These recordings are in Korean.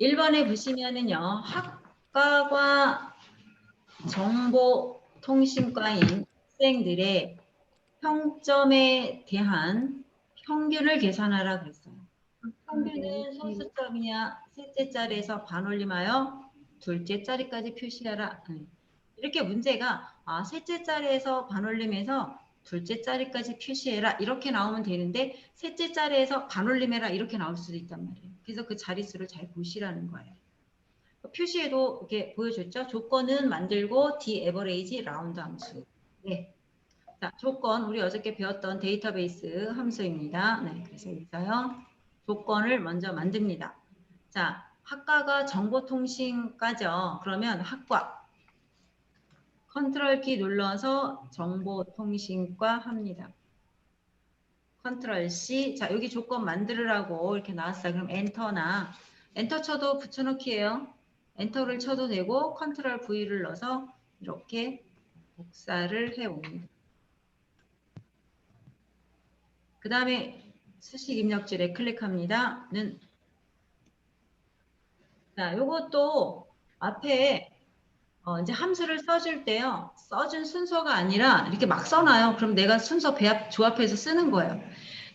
1번에 보시면은요. 학과과 정보통신과인 학생들의 평점에 대한 평균을 계산하라 그랬어요. 평균은 소수점이냐 셋째 자리에서 반올림하여 둘째 자리까지 표시하라. 네. 이렇게 문제가 아, 셋째 자리에서 반올림해서 둘째 자리까지 표시해라 이렇게 나오면 되는데 셋째 자리에서 반올림해라 이렇게 나올 수도 있단 말이에요. 그래서 그 자릿수를 잘 보시라는 거예요. 표시에도 이렇게 보여줬죠. 조건은 만들고 d 에버레이지 라운드 함수. 네. 자, 조건 우리 어저께 배웠던 데이터베이스 함수입니다. 네, 그래서 여기서요. 조건을 먼저 만듭니다. 자, 학과가 정보통신과죠. 그러면 학과 컨트롤 키 눌러서 정보통신과 합니다. 컨트롤 C. 자, 여기 조건 만들으라고 이렇게 나왔어요. 그럼 엔터나 엔터 쳐도 붙여넣기예요. 엔터를 쳐도 되고 컨트롤 V를 넣어서 이렇게 복사를 해 옵니다. 그 다음에 수식 입력줄에 클릭합니다. 는 자, 요것도 앞에 어, 이제 함수를 써줄 때요. 써준 순서가 아니라 이렇게 막 써놔요. 그럼 내가 순서 배합, 조합해서 쓰는 거예요.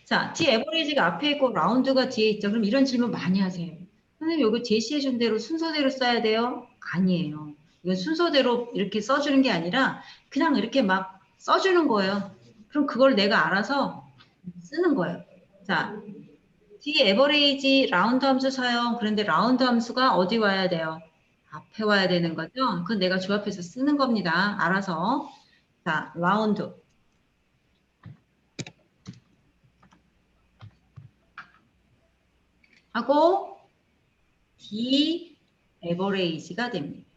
자, D 에버리지가 앞에 있고 라운드가 뒤에 있죠. 그럼 이런 질문 많이 하세요. 선생님, 여기 제시해 준 대로 순서대로 써야 돼요? 아니에요. 이건 순서대로 이렇게 써주는 게 아니라 그냥 이렇게 막 써주는 거예요. 그럼 그걸 내가 알아서 쓰는 거예요. 자, D 에버레이지 라운드 함수 사용. 그런데 라운드 함수가 어디 와야 돼요? 앞에 와야 되는 거죠. 그건 내가 조합해서 쓰는 겁니다. 알아서. 자, 라운드. 하고 D 에버레이지가 됩니다.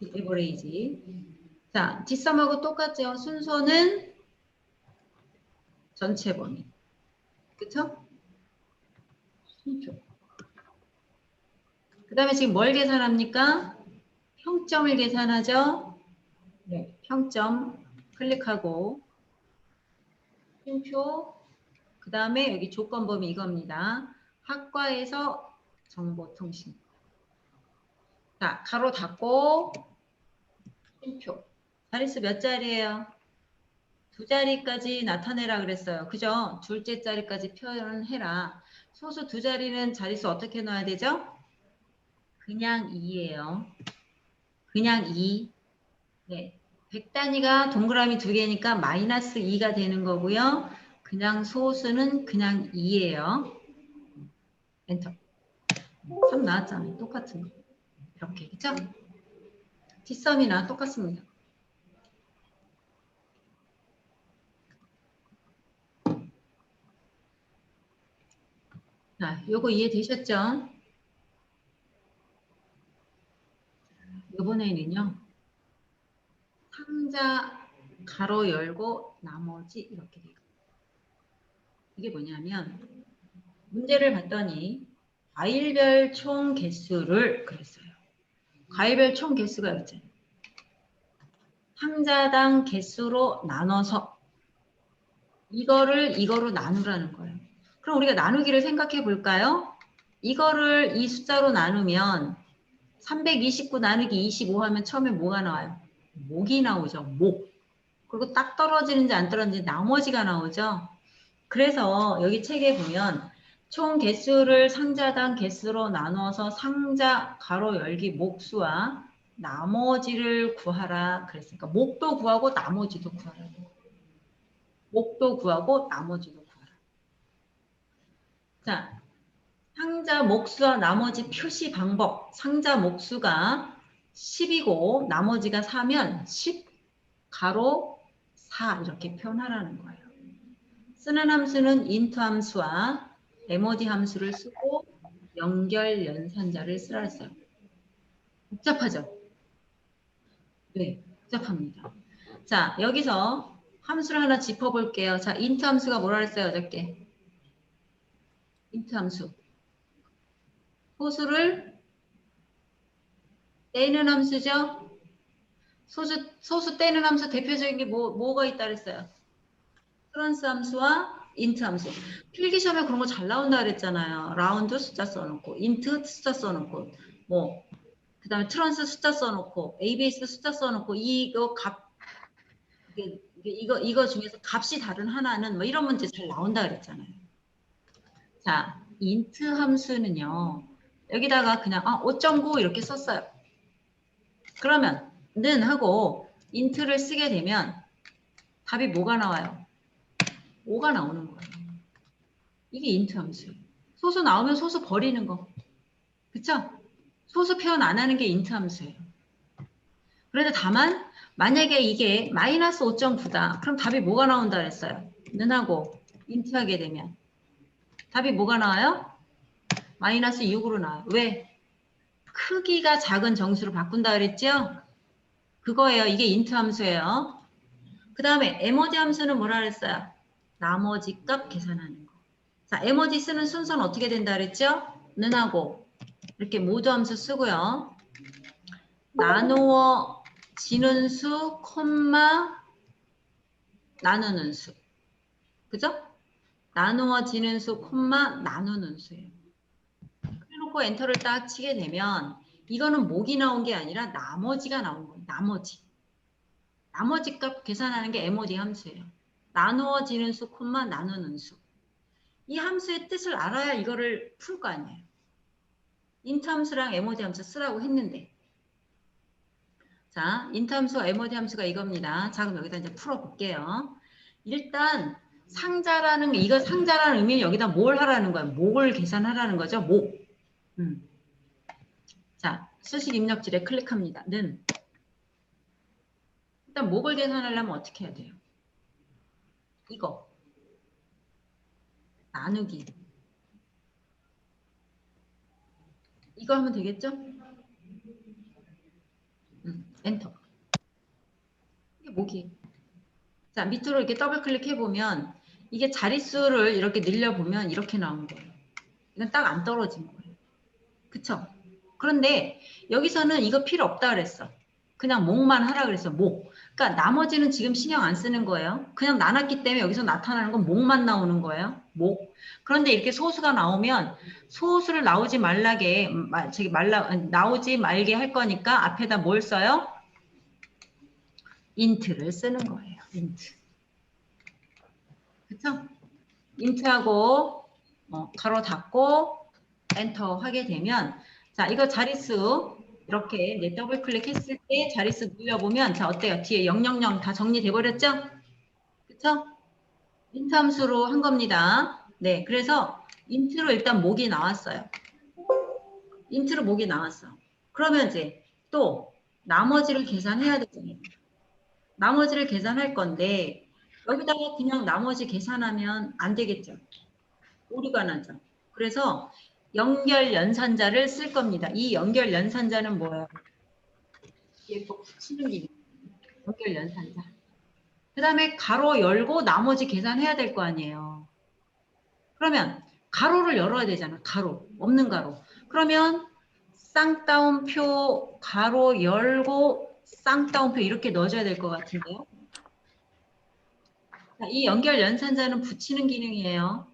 D 에버레이지. 자, 뒷섬하고 똑같죠. 순서는 전체 범위. 그쵸? 그 다음에 지금 뭘 계산합니까? 평점을 계산하죠. 네, 평점 클릭하고 순표 그 다음에 여기 조건 범위 이겁니다. 학과에서 정보통신. 자, 가로 닫고 순표. 자릿수 몇 자리예요? 두 자리까지 나타내라 그랬어요. 그죠? 둘째 자리까지 표현해라. 소수 두 자리는 자릿수 어떻게 넣어야 되죠? 그냥 2예요. 그냥 2. 네. 100단위가 동그라미 두 개니까 마이너스 2가 되는 거고요. 그냥 소수는 그냥 2예요. 엔터. 3 나왔잖아요. 똑같은 거. 이렇게. 그죠? 뒷섬이나 똑같습니다. 자, 요거 이해되셨죠? 이번에는요. 상자 가로 열고 나머지 이렇게 돼요. 이게 뭐냐면 문제를 봤더니 과일별 총 개수를 그랬어요. 과일별 총 개수가 있잖아요. 상자당 개수로 나눠서 이거를 이거로 나누라는 거예요. 그럼 우리가 나누기를 생각해 볼까요? 이거를 이 숫자로 나누면 329 나누기 25 하면 처음에 뭐가 나와요? 목이 나오죠. 목. 그리고 딱 떨어지는지 안 떨어지는지 나머지가 나오죠. 그래서 여기 책에 보면 총 개수를 상자당 개수로 나눠서 상자 가로 열기 목수와 나머지를 구하라 그랬으니까 목도 구하고 나머지도 구하라. 목도 구하고 나머지도. 자, 상자 목수와 나머지 표시 방법. 상자 목수가 10이고 나머지가 4면 10 가로 4 이렇게 표현하라는 거예요. 쓰는 함수는 int 함수와 mod 함수를 쓰고 연결 연산자를 쓰라 했어요. 복잡하죠? 네, 복잡합니다. 자, 여기서 함수를 하나 짚어볼게요. 자, int 함수가 뭐라 그랬어요, 어저께? Int 함수. 소수를 떼는 함수죠? 소수, 소수 떼는 함수 대표적인 게 뭐, 뭐가 있다 그랬어요? 트랜스 함수와 인트 함수. 필기 시험에 그런 거 잘 나온다 그랬잖아요. 라운드 숫자 써놓고, 인트 숫자 써놓고, 뭐, 그 다음에 트랜스 숫자 써놓고, ABS 숫자 써놓고, 이거 값, 이게 이거, 이거 중에서 값이 다른 하나는 뭐 이런 문제 잘 나온다 그랬잖아요. 자, 인트 함수는요, 여기다가 그냥, 아, 5.9 이렇게 썼어요. 그러면, 는 하고, 인트를 쓰게 되면, 답이 뭐가 나와요? 5가 나오는 거예요. 이게 인트 함수예요. 소수 나오면 소수 버리는 거. 그쵸? 소수 표현 안 하는 게 인트 함수예요. 그런데 다만 만약에 이게 마이너스 5.9다. 그럼 답이 뭐가 나온다 그랬어요? 는하고 인트 하게 되면 답이 뭐가 나와요? 마이너스 6으로 나와요. 왜? 크기가 작은 정수로 바꾼다 그랬죠? 그거예요. 이게 인트 함수예요. 그 다음에 에머지 함수는 뭐라 그랬어요? 나머지 값 계산하는 거. 자, 에머지 쓰는 순서는 어떻게 된다 그랬죠? 는하고 이렇게 모두 함수 쓰고요. 나누어 지는 수, 콤마 나누는 수. 그죠? 나누어 지는 수, 콤마 나누는 수예요. 그래놓고 엔터를 딱 치게 되면 이거는 목이 나온 게 아니라 나머지가 나온 거예요. 나머지. 나머지 값 계산하는 게 MOD 함수예요. 나누어지는 수, 콤마 나누는 수. 이 함수의 뜻을 알아야 이거를 풀 거 아니에요. 인트 함수랑 MOD 함수 쓰라고 했는데. 자, 인트 함수와 MOD 함수가 이겁니다. 자, 그럼 여기다 이제 풀어볼게요. 일단 상자라는 이거 상자라는 의미는 여기다 뭘 하라는 거예요? 목을 계산하라는 거죠. 목. 음. 자, 수식 입력질에 클릭합니다. 는 일단 목을 계산하려면 어떻게 해야 돼요? 이거 나누기 이거 하면 되겠죠? 음, 엔터 이게 목이 자 밑으로 이렇게 더블 클릭해 보면 이게 자릿수를 이렇게 늘려 보면 이렇게 나오는 거예요 이건 딱 안 떨어진 거예요 그쵸? 그런데 여기서는 이거 필요 없다 그랬어 그냥 목만 하라 그랬어 목 그러니까 나머지는 지금 신경 안 쓰는 거예요. 그냥 나눴기 때문에 여기서 나타나는 건 목만 나오는 거예요. 목. 그런데 이렇게 소수가 나오면 소수를 나오지 말라게 마- 저기 말라 나오지 말게 할 거니까 앞에다 뭘 써요? 인트를 쓰는 거예요. 인트. 그렇죠? 인트하고 어, 가로 닫고 엔터 하게 되면 자 이거 자릿수 이렇게 이제 더블 클릭했을 때 자릿수 눌려보면 자 어때요? 뒤에 000 다 정리돼 버렸죠? 그쵸? 인트 함수로 한 겁니다. 네, 그래서 인트로 일단 목이 나왔어요. 인트로 목이 나왔어. 그러면 이제 또 나머지를 계산해야 되잖아요. 나머지를 계산할 건데 여기다가 그냥 나머지 계산하면 안 되겠죠. 오류가 나죠. 그래서 연결 연산자를 쓸 겁니다. 이 연결 연산자는 뭐예요? 이게 또 붙이는 게 연결 연산자. 그 다음에 가로 열고 나머지 계산해야 될 거 아니에요. 그러면 가로를 열어야 되잖아. 가로. 없는 가로. 그러면 쌍따옴표 가로 열고 쌍따옴표 이렇게 넣어줘야 될 것 같은데요. 자, 이 연결 연산자는 붙이는 기능이에요.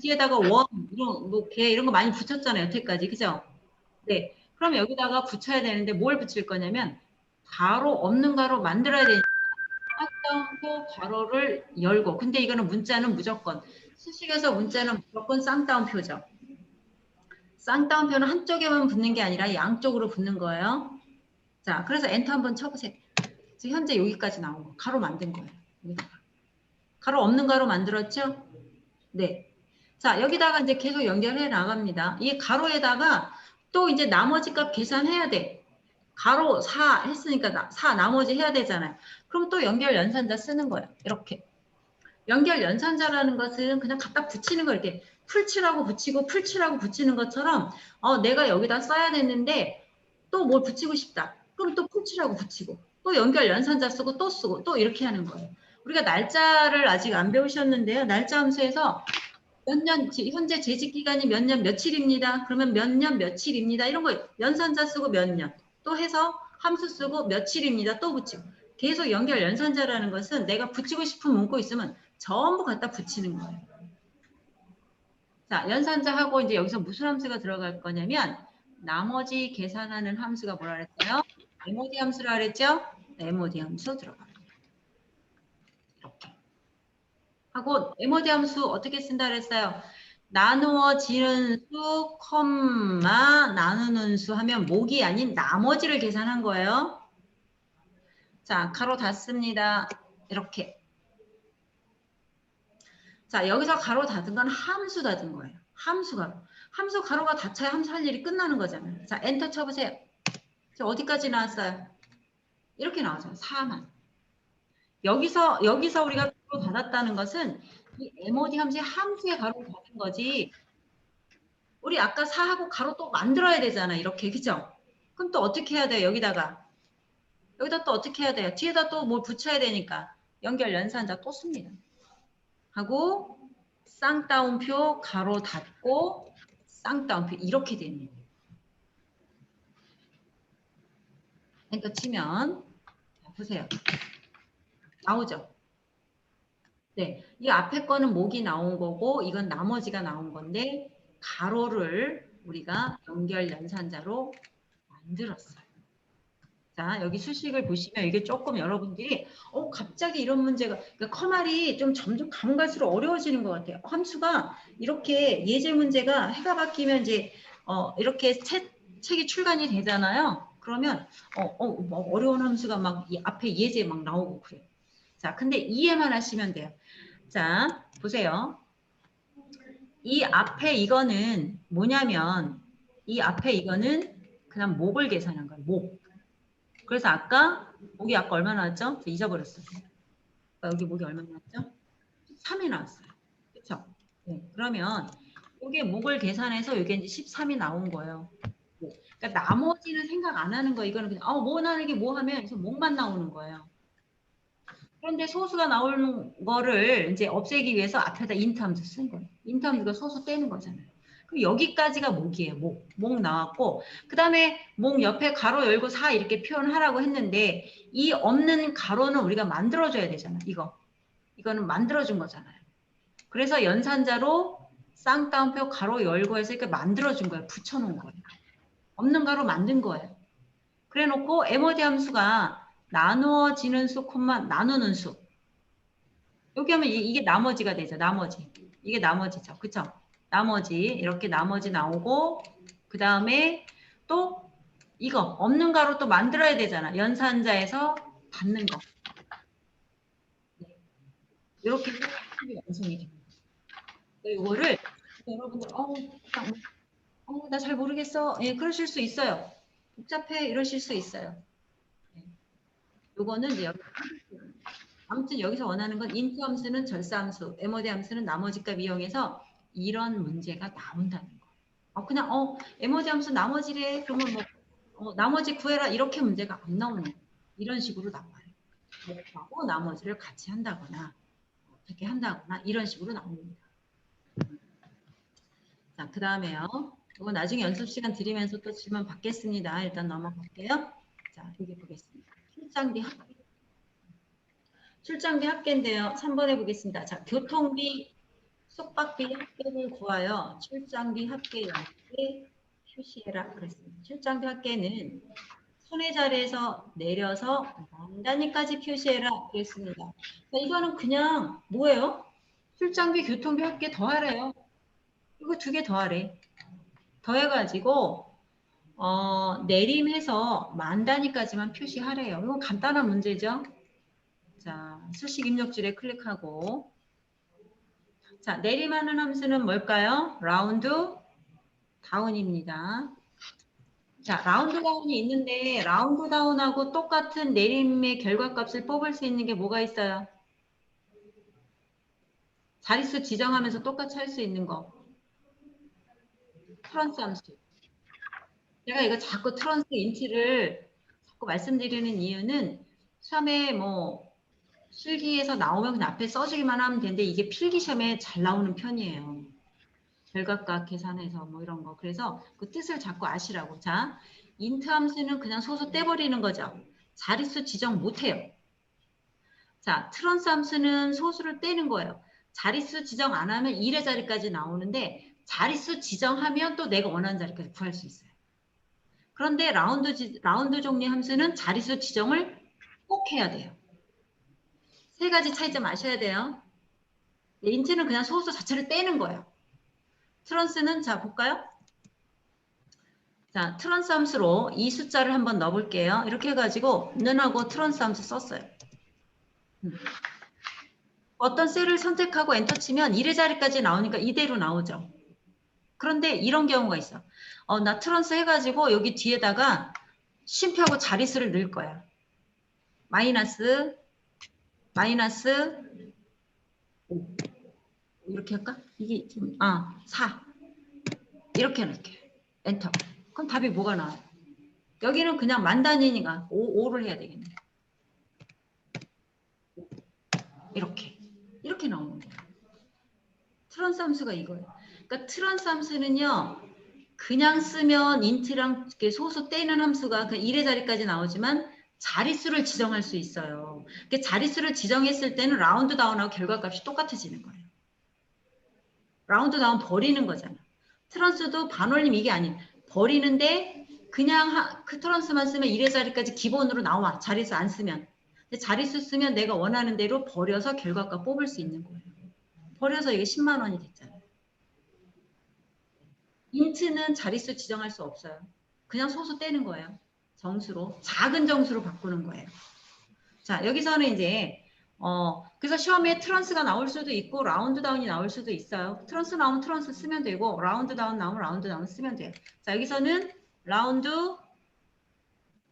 뒤에다가 원, 이런, 뭐, 개, 이런 거 많이 붙였잖아요, 여태까지. 그죠? 네. 그럼 여기다가 붙여야 되는데 뭘 붙일 거냐면, 가로, 없는 가로 만들어야 되니까, 쌍따옴표 가로를 열고. 근데 이거는 문자는 무조건, 수식에서 문자는 무조건 쌍따옴표죠. 쌍따옴표는 한쪽에만 붙는 게 아니라 양쪽으로 붙는 거예요. 자, 그래서 엔터 한번 쳐보세요. 지금 현재 여기까지 나온 거. 가로 만든 거예요. 여기다가. 가로 없는 가로 만들었죠? 네. 자, 여기다가 이제 계속 연결해 나갑니다. 이 가로에다가 또 이제 나머지 값 계산해야 돼. 가로 4 했으니까 나, 4 나머지 해야 되잖아요. 그럼 또 연결 연산자 쓰는 거예요. 이렇게. 연결 연산자라는 것은 그냥 갖다 붙이는 거 이렇게 풀칠하고 붙이고 풀칠하고 붙이는 것처럼 어, 내가 여기다 써야 되는데 또 뭘 붙이고 싶다. 그럼 또 풀칠하고 붙이고 또 연결 연산자 쓰고 또 쓰고 또 이렇게 하는 거예요. 우리가 날짜를 아직 안 배우셨는데요. 날짜 함수에서 몇 년, 현재 재직 기간이 몇 년 며칠입니다. 그러면 몇 년 며칠입니다. 이런 거 연산자 쓰고 몇 년. 또 해서 함수 쓰고 며칠입니다. 또 붙이고. 계속 연결 연산자라는 것은 내가 붙이고 싶은 문구 있으면 전부 갖다 붙이는 거예요. 자, 연산자하고 이제 여기서 무슨 함수가 들어갈 거냐면 나머지 계산하는 함수가 뭐라 그랬어요? MOD 함수라 그랬죠? 네, MOD 함수 들어갑니다. 이렇게. 하고 MOD 함수 어떻게 쓴다 그랬어요? 나누어지는 수, 콤마, 나누는 수 하면 목이 아닌 나머지를 계산한 거예요. 자, 가로 닫습니다. 이렇게. 자, 여기서 가로 닫은 건 함수 닫은 거예요. 함수 가로. 함수 가로가 닫혀야 함수 할 일이 끝나는 거잖아요. 자, 엔터 쳐보세요. 자, 어디까지 나왔어요? 이렇게 나오죠. 4만. 여기서, 여기서 우리가 가로 닫았다는 것은 이 MOD 함수의 함수의 가로를 닫은 거지. 우리 아까 4하고 가로 또 만들어야 되잖아. 이렇게. 그죠? 그럼 또 어떻게 해야 돼요? 여기다가. 여기다 또 어떻게 해야 돼요? 뒤에다 또 뭘 붙여야 되니까. 연결 연산자 또 씁니다. 하고 쌍따옴표 가로 닫고 쌍따옴표 이렇게 됩니다. 그러니까 치면 자, 보세요. 나오죠? 네, 이 앞에 거는 목이 나온 거고 이건 나머지가 나온 건데 가로를 우리가 연결 연산자로 만들었어요. 자, 여기 수식을 보시면 이게 조금 여러분들이 어 갑자기 이런 문제가 그러니까 커말이 좀 점점 가면 갈수록 어려워지는 것 같아요. 함수가 이렇게 예제 문제가 해가 바뀌면 이제 어 이렇게 책, 책이 출간이 되잖아요. 그러면 어 어 뭐 어려운 함수가 막 이 앞에 예제 막 나오고 그래요. 자, 근데 이해만 하시면 돼요. 자, 보세요. 이 앞에 이거는 뭐냐면 이 앞에 이거는 그냥 목을 계산한 거예요. 목. 그래서 아까 목이 아까 얼마 나왔죠? 저 잊어버렸어요. 아까 여기 목이 얼마 나왔죠? 3이 나왔어요. 그렇죠? 네. 그러면 이게 목을 계산해서 이게 이제 13이 나온 거예요. 네. 그러니까 나머지는 생각 안 하는 거예요. 이거는 그냥 어, 뭐 나는 게 뭐 하면 목만 나오는 거예요. 그런데 소수가 나오는 거를 이제 없애기 위해서 앞에다 인트 함수 쓴 거예요. 인트 함수가 소수 떼는 거잖아요. 그럼 여기까지가 목이에요. 목. 목 나왔고 그 다음에 목 옆에 가로 열고 사 이렇게 표현하라고 했는데 이 없는 가로는 우리가 만들어줘야 되잖아. 이거. 이거는 만들어준 거잖아요. 그래서 연산자로 쌍따옴표 가로 열고 해서 이렇게 만들어준 거예요. 붙여놓은 거예요. 없는 가로 만든 거예요. 그래 놓고 MOD 함수가 나누어지는 수, 콤마 나누는 수. 여기 하면 이- 이게 나머지가 되죠. 나머지. 이게 나머지죠. 그쵸? 나머지 이렇게 나머지 나오고 그 다음에 또 이거 없는 가로 또 만들어야 되잖아. 연산자에서 받는 거. 네. 이렇게 완성이 됩니다. 이거를 여러분들 어나 잘 모르겠어. 예, 그러실 수 있어요. 복잡해 이러실 수 있어요. 네. 요거는 이제 여기 아무튼 여기서 원하는 건 인트 함수는 절사함수, MOD 함수는 나머지 값 이용해서 이런 문제가 나온다는 거. 어, 그냥 어 MOD 함수 나머지래 그러면 뭐 어, 나머지 구해라 이렇게 문제가 안 나오는. 이런 식으로 나와요. 하고 나머지를 같이 한다거나 어떻게 한다거나 이런 식으로 나옵니다. 자, 그 다음에요. 이거 나중에 연습 시간 드리면서 또 질문 받겠습니다. 일단 넘어갈게요. 자, 여기 보겠습니다. 출장비 합계. 출장비 합계인데요. 3번 해보겠습니다. 자, 교통비, 숙박비 합계를 구하여 출장비 합계 양식에 표시해라 그랬습니다. 출장비 합계는 손의 자리에서 내려서 만 단위까지 표시해라 그랬습니다. 자, 이거는 그냥 뭐예요? 출장비, 교통비 합계 더하래요. 이거 두 개 더하래. 더해가지고 어, 내림해서 만 단위까지만 표시하래요. 이건 간단한 문제죠. 자, 수식 입력줄에 클릭하고 자, 내림하는 함수는 뭘까요? 라운드 다운입니다. 자, 라운드 다운이 있는데 라운드 다운하고 똑같은 내림의 결과값을 뽑을 수 있는 게 뭐가 있어요? 자릿수 지정하면서 똑같이 할 수 있는 거. 트런스 함수. 제가 이거 자꾸 트런스 인트를 자꾸 말씀드리는 이유는 시험에 뭐 실기에서 나오면 그냥 앞에 써주기만 하면 되는데 이게 필기 시험에 잘 나오는 편이에요. 결과값 계산해서 뭐 이런 거. 그래서 그 뜻을 자꾸 아시라고. 자, 인트 함수는 그냥 소수 떼버리는 거죠. 자릿수 지정 못해요. 자, 트런스 함수는 소수를 떼는 거예요. 자릿수 지정 안 하면 1의 자리까지 나오는데 자릿수 지정하면 또 내가 원하는 자리까지 구할 수 있어요. 그런데 라운드, 지- 라운드 종류 함수는 자릿수 지정을 꼭 해야 돼요. 세 가지 차이점 아셔야 돼요. 네, 인트는 그냥 소수 자체를 떼는 거예요. 트런스는 자 볼까요? 자 트런스 함수로 이 숫자를 한번 넣어볼게요. 이렇게 해가지고 는하고 트런스 함수 썼어요. 음. 어떤 셀을 선택하고 엔터 치면 1의 자리까지 나오니까 이대로 나오죠. 그런데 이런 경우가 있어. 어, 나 트런스 해가지고 여기 뒤에다가 쉼표하고 자릿수를 넣을 거야. 마이너스, 마이너스, 오. 이렇게 할까? 이게 지금, 아, 4. 이렇게 넣을게. 엔터. 그럼 답이 뭐가 나와요? 여기는 그냥 만 단위니까 5, 5를 해야 되겠네. 이렇게. 이렇게 나오는 거예요. 트런스 함수가 이거예요. 그러니까 트런스 함수는요. 그냥 쓰면 인트랑 소수 떼는 함수가 그 1의 자리까지 나오지만 자릿수를 지정할 수 있어요. 그 자릿수를 지정했을 때는 라운드 다운하고 결과값이 똑같아지는 거예요. 라운드 다운 버리는 거잖아. 트런스도 반올림 이게 아닌 버리는데 그냥 하- 그 트런스만 쓰면 1의 자리까지 기본으로 나와. 자릿수 안 쓰면. 근데 자릿수 쓰면 내가 원하는 대로 버려서 결과값 뽑을 수 있는 거예요. 버려서 이게 10만 원이 됐잖아요. 인트는 자릿수 지정할 수 없어요. 그냥 소수 떼는 거예요. 정수로 작은 정수로 바꾸는 거예요. 자 여기서는 이제 어 그래서 시험에 트런스가 나올 수도 있고 라운드 다운이 나올 수도 있어요. 트런스 나오면 트런스 쓰면 되고 라운드 다운 나오면 라운드 다운 쓰면 돼요. 자 여기서는 라운드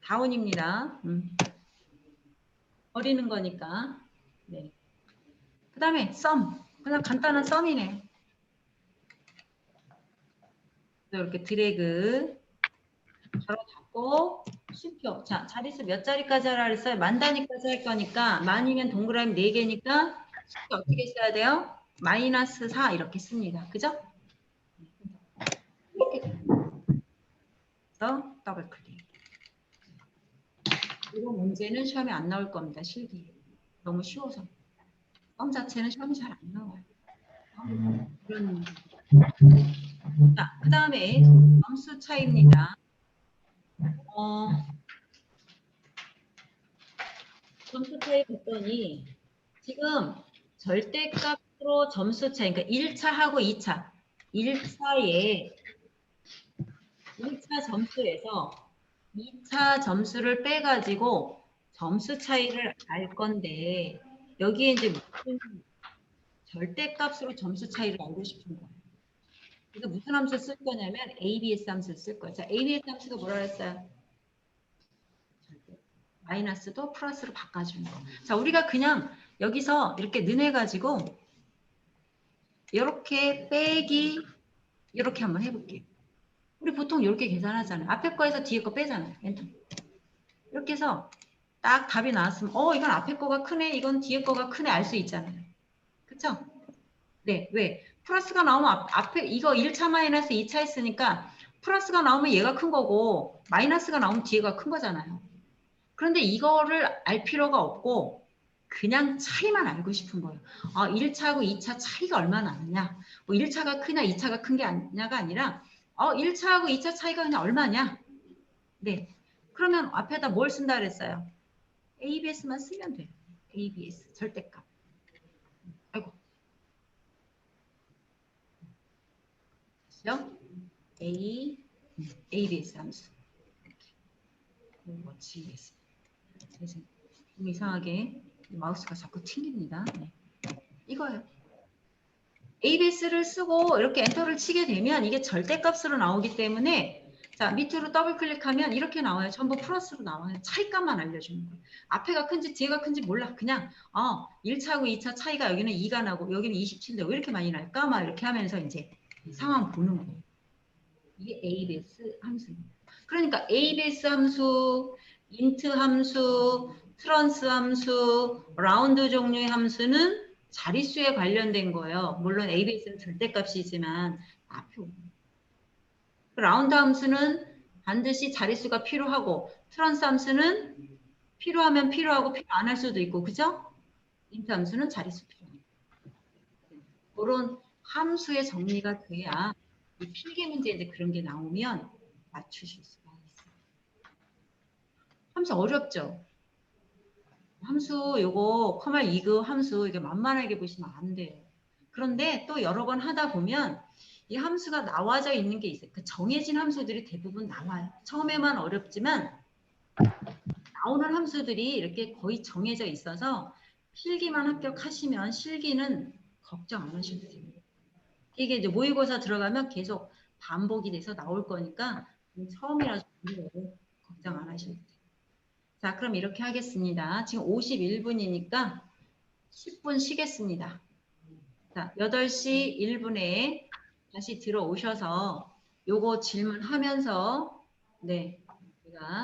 다운입니다. 음. 버리는 거니까. 네. 그 다음에 썸. 그냥 간단한 썸이네. 이렇게 드래그 바로 잡고 쉼표. 자, 자릿수 몇 자리까지 하라 그랬어요? 만 단위까지 할 거니까 만이면 동그라미 4개니까 숫자 어떻게 써야 돼요? 마이너스 4 이렇게 씁니다. 그죠? 이렇게 그래서 더블 클릭. 이런 문제는 시험에 안 나올 겁니다. 실기. 너무 쉬워서. 썸 자체는 시험에 잘안 나와요. 어? 그런. 자, 그 다음에 점수 차이입니다. 어, 점수 차이 봤더니 지금 절대값으로 점수 차이, 그러니까 1차하고 2차, 1차에 1차 점수에서 2차 점수를 빼가지고 점수 차이를 알 건데 여기에 이제 무슨 절대값으로 점수 차이를 알고 싶은 거예요. 그래서 무슨 함수 쓸 거냐면 ABS 함수 쓸 거예요. 자, ABS 함수가 뭐라 그랬어요? 마이너스도 플러스로 바꿔주는 거. 자, 우리가 그냥 여기서 이렇게 는해가지고 이렇게 빼기 이렇게 한번 해볼게요. 우리 보통 이렇게 계산하잖아요. 앞에 거에서 뒤에 거 빼잖아요. 엔터. 이렇게 해서 딱 답이 나왔으면 어 이건 앞에 거가 크네 이건 뒤에 거가 크네 알 수 있잖아요. 그쵸? 네, 왜? 플러스가 나오면 앞, 앞에 이거 1차 마이너스 2차 했으니까 플러스가 나오면 얘가 큰 거고 마이너스가 나오면 뒤에가 큰 거잖아요. 그런데 이거를 알 필요가 없고 그냥 차이만 알고 싶은 거예요. 아, 1차하고 2차 차이가 얼마나 나느냐. 뭐 1차가 크냐 2차가 큰 게 아니냐가 아니라 어, 1차하고 2차 차이가 그냥 얼마냐. 네. 그러면 앞에다 뭘 쓴다 그랬어요? ABS만 쓰면 돼요. ABS 절대값. 아이고. 그죠? A, ABS 함수. 뭐 지겠습니다. 그래서 좀 이상하게 마우스가 자꾸 튕깁니다. 네. 이거예요. ABS를 쓰고 이렇게 엔터를 치게 되면 이게 절대값으로 나오기 때문에 자 밑으로 더블 클릭하면 이렇게 나와요. 전부 플러스로 나와요. 차이값만 알려주는 거예요. 앞에가 큰지 뒤에가 큰지 몰라. 그냥 어 1차하고 2차 차이가 여기는 2가 나고 여기는 27인데 왜 이렇게 많이 날까? 막 이렇게 하면서 이제 상황 보는 거예요. 이게 ABS 함수입니다. 그러니까 ABS 함수, 인트 함수, 트런스 함수, 라운드 종류의 함수는 자릿수에 관련된 거예요. 물론 ABS는 절대값이지만 앞에 오는 라운드 함수는 반드시 자릿수가 필요하고 트란스 함수는 필요하면 필요하고 필요 안 할 수도 있고 그죠? 인트 함수는 자릿수 필요합니다. 그런 함수의 정리가 돼야 이 필기 문제인데 그런 게 나오면 맞추실 수가 있어요. 함수 어렵죠? 함수 요거 커말 2급 함수 이게 만만하게 보시면 안 돼요. 그런데 또 여러 번 하다 보면 이 함수가 나와져 있는 게 있어요. 그 정해진 함수들이 대부분 나와요. 처음에만 어렵지만 나오는 함수들이 이렇게 거의 정해져 있어서 필기만 합격하시면 실기는 걱정 안 하셔도 됩니다. 이게 이제 모의고사 들어가면 계속 반복이 돼서 나올 거니까 처음이라서 걱정 안 하셔도 돼요. 자, 그럼 이렇게 하겠습니다. 지금 51분이니까 10분 쉬겠습니다. 자, 8시 1분에 다시 들어오셔서 요거 질문하면서 네, 제가